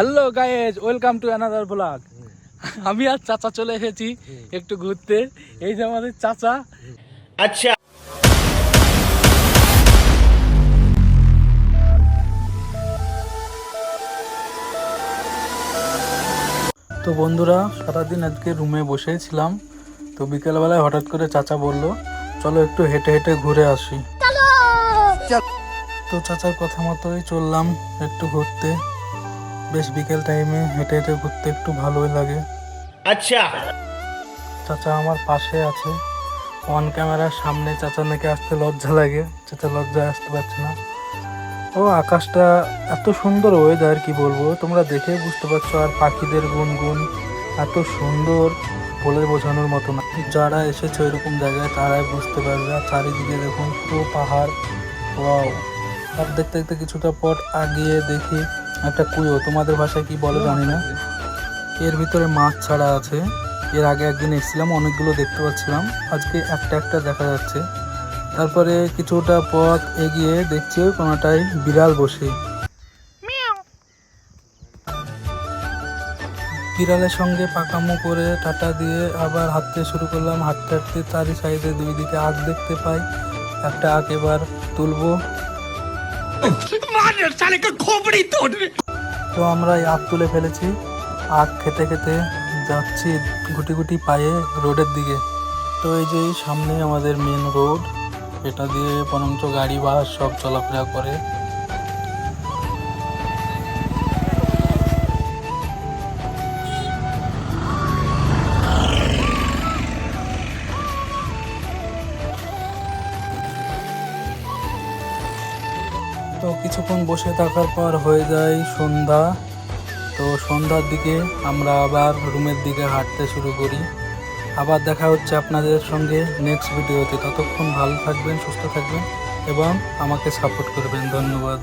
Hello guys welcome to another blog আমি আর চাচা চলে এসেছি hmm. একটু ঘুরতে। এই যে আমাদের চাচা। hmm. আচ্ছা। তো বন্ধুরা সারাদিন আজকে রুমে বসেছিলাম। তো বিকেলবেলায় হঠাৎ করে চাচা বলল চলো একটু হেঁটে হেঁটে ঘুরে আসি। তো চাচার কথা মতোই চললাম একটু ঘুরতে। বেশ বিকেল টাইমে হেঁটে হেঁটে ঘুরতে একটু ভালোই লাগে। আচ্ছা। চাচা আমার পাশে আছে। অন ক্যামেরার সামনে চাচা নাকি আসতে লজ্জা লাগে। চাচা লজ্জায় আসতে পারছে না। ও আকাশটা এত সুন্দর ওয়েদার কি বলব? তোমরা দেখে বুঝতে পারছ আর পাখিদের গুনগুন এত সুন্দর বলে বোঝানোর মতো না। যারা এসেছে এরকম জায়গায় তারাই বুঝতে পারবে। আর চারিদিকে দেখুন পুরো পাহাড়। ও আর দেখতে দেখতে কিছুটা পর আগিয়ে দেখি। একটা কুয়ো তোমাদের ভাষায় কি বলে জানি না। এর ভিতরে মাছ ছাড়া আছে। এর আগে একদিন এসেছিলাম অনেকগুলো দেখতে পাচ্ছিলাম। আজকে একটা একটা দেখা যাচ্ছে। তারপরে কিছুটা পথ এগিয়ে দেখছি ওই কোনোটাই বিড়াল বসে। বিড়ালের সঙ্গে পাকামো করে টাটা দিয়ে আবার হাঁটতে শুরু করলাম। হাঁটতে হাঁটতে চারি সাইডে দুই দিকে আগ দেখতে পাই। একটা আগ এবার তুলবো। তো আমরা আখ তুলে ফেলেছি। আখ খেতে খেতে যাচ্ছি গুটি গুটি পায়ে রোডের দিকে। তো এই যে সামনে আমাদের মেন রোড এটা দিয়ে বরঞ্চ গাড়ি বাস সব চলাফেরা করে। তো কিছুক্ষণ বসে থাকার পর হয়ে যায় সন্ধ্যা। তো সন্ধ্যার দিকে আমরা আবার রুমের দিকে হাঁটতে শুরু করি। আবার দেখা হচ্ছে আপনাদের সঙ্গে নেক্সট ভিডিওতে ততক্ষণ ভালো থাকবেন, সুস্থ থাকবেন এবং আমাকে সাপোর্ট করবেন। ধন্যবাদ।